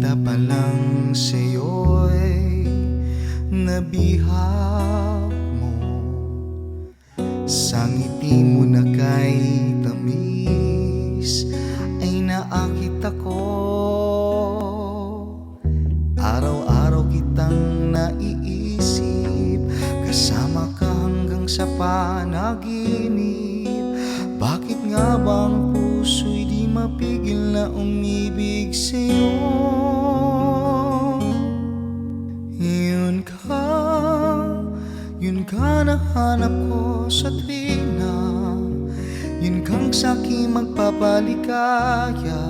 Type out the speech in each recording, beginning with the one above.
na lang sa'yo'y nabihag mo. Sa ngiti mo na kay tamis ay naakit ako. Araw-araw kitang naiisip Kasama ka hanggang sa panaginip. Bakit nga bang puso'y di mapigil na umibig sa'yo? Yun ka na hanap ko sa trina Yun kang sa'king magpapaligaya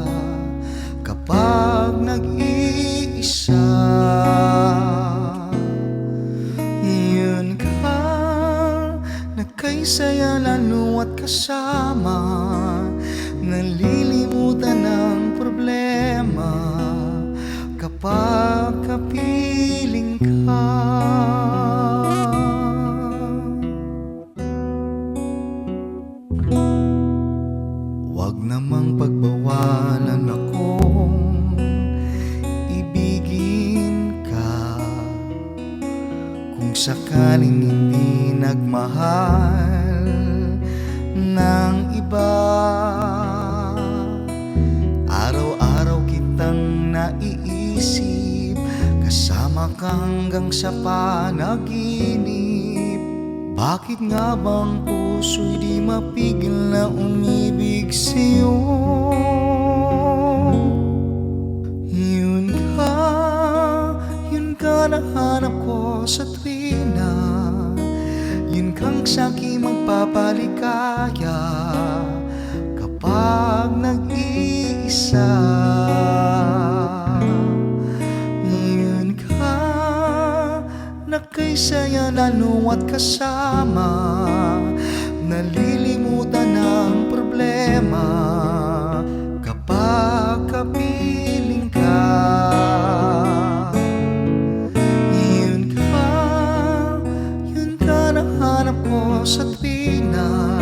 Kapag nag-iisa. Yun ka na kay saya lalo at kasama? Nalilimutan ng Huwag namang pagbawalan akong ibigin ka. Kung sakaling hindi nagmahal ng iba Araw-araw kitang naiisip Kasama ka hanggang sa panaginip. Bakit nga bang puso'y di mapigil na umibig sa'yo? Yun ka, yun ka na hanap ko sa tuwina Yun kang sa'king magpapaligaya Kapag nag-iisa Yun ka na kay saya lalo kasama Nalilimutan hanap mo sa tuwina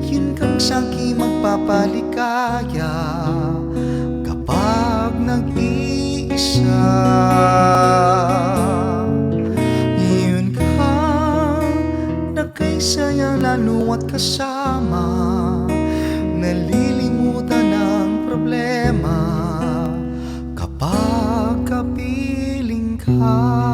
Yun kang sangki magpapalikaya Kapag nag-iisa. Yun ka na kay sayang lalo at kasama Nalilimutan ang problema Kapag kapiling ka.